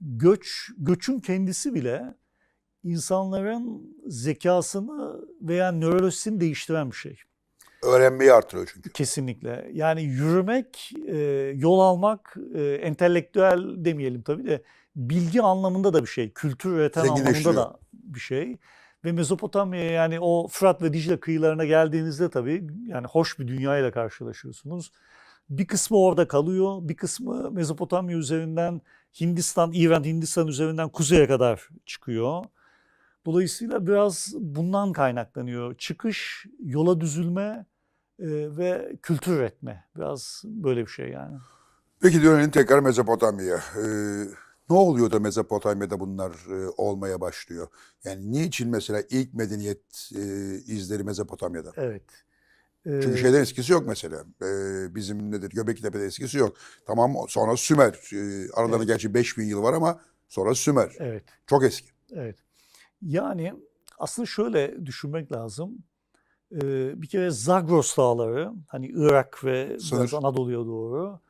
göç göçün kendisi bile insanların zekasını veya nörolojisini değiştiren bir şey. Öğrenmeyi artırıyor çünkü. Kesinlikle. Yani yürümek, e, yol almak, e, entelektüel demeyelim tabii de bilgi anlamında da bir şey. Kültür üreten anlamında da bir şey. Ve Mezopotamya yani o Fırat ve Dicle kıyılarına geldiğinizde tabii yani hoş bir dünyayla karşılaşıyorsunuz. Bir kısmı orada kalıyor, bir kısmı Mezopotamya üzerinden Hindistan, İran, Hindistan üzerinden kuzeye kadar çıkıyor. Dolayısıyla biraz bundan kaynaklanıyor. Çıkış, yola düzülme e, ve kültür üretme. Biraz böyle bir şey yani. Peki dönelim tekrar Mezopotamya'ya. Ee, ne oluyor da Mezopotamya'da bunlar e, olmaya başlıyor? Yani niçin mesela ilk medeniyet e, izleri Mezopotamya'da? Evet. Çünkü Ee, şeyden eskisi yok mesela. Ee, bizim nedir Göbeklitepe'de eskisi yok. Tamam sonra Sümer. Ee, aralarında Evet. gerçi 5000 yıl var ama sonra Sümer. Evet. Çok eski. Evet. Yani aslında şöyle düşünmek lazım. Ee, bir kere Zagros dağları, hani Irak ve biraz Sınır. Anadolu'ya doğru